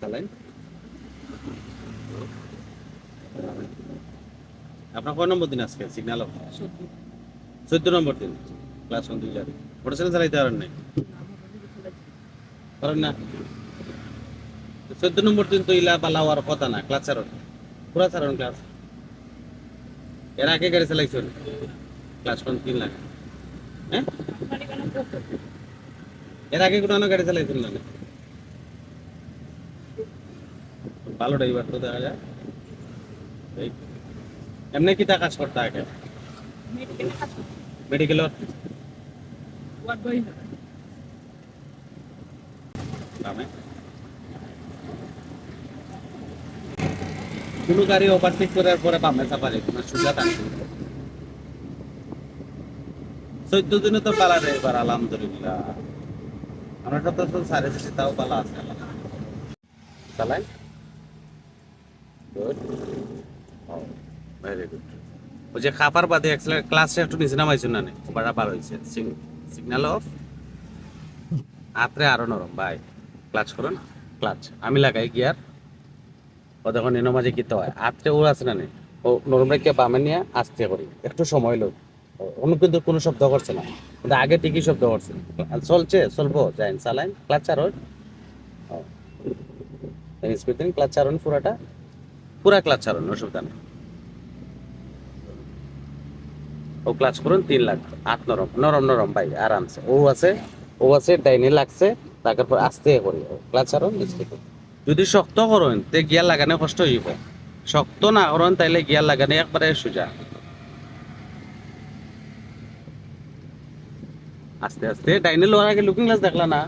চালাইন আপনার কয় নম্বর দিন আজকে? সিগন্যাল চোদ্দ। নম্বর দিন। ক্লাস ওয়ান দুই জারি মোটরসাইকেল চালাইতে পারেন নাই? পারেন না? চোদ্দ নম্বর দিন তো ইলা পালা হওয়ার কথা না ক্লাস চারণ পুরা চারণ ক্লাস এর আগে গাড়ি চালাইছেন ক্লাস কোন তিন লাখ। হ্যাঁ? এর আগে কোনো গাড়ি চালাইছেন না? ভালো ড্রাইভার তো দেখা যায়। এমনি কি কাজ করতে আগে মেডিকেল কোনো গাড়ি ওভারটেক করার পরে বামে চাপা যায় কোনো সুবিধা থাকছে চোদ্দ দিনে তো পালা দেয় এবার, আলহামদুলিল্লাহ। আমরা তো সাড়ে তাও পালা আছে। চালাই? গুড ভেরি গুড ওই যে খাপার বাদে এক্সেলার ক্লাসে একটু নিচে নামাইছো না বাড়া পার হয়েছে। সিগন্যাল অফ আপনি আরও নরম, ভাই। ক্লাচ করুন ক্লাচ আমি লাগাই গিয়ার ও দেখুন এনে মাঝে কিতে হয়। আত্রে ও আছে না নে? ও নরম রেখে বামে নিয়ে আস্তে করি। একটু সময় লোক। অন্য কিন্তু কোনো শব্দ করছে না। কিন্তু আগে ঠিকই শব্দ করছে। চলছে, চলবো। যাইন চালাইন ক্লাচ দিন ক্লাচ চারণ পুরাটা। পুরা ক্লাচ চারণ অসুবিধা নেই। ও ক্লাচ করুন, তিন লাখ আট নরম নরম নরম, ভাই, আরামসে। ও আছে ও আছে, ডাইনে লাগছে তারপর আস্তে করি। ক্লাচ স্পিড যদি শক্ত করেন, তে গিয়ার লাগানো কষ্ট হইব। শক্ত না করেন, তাইলে গিয়ার লাগানো একবারে সোজা। আস্তে আস্তে, ডাইনে লোয়ার আগে লুকিং গ্লাস দেখলা না?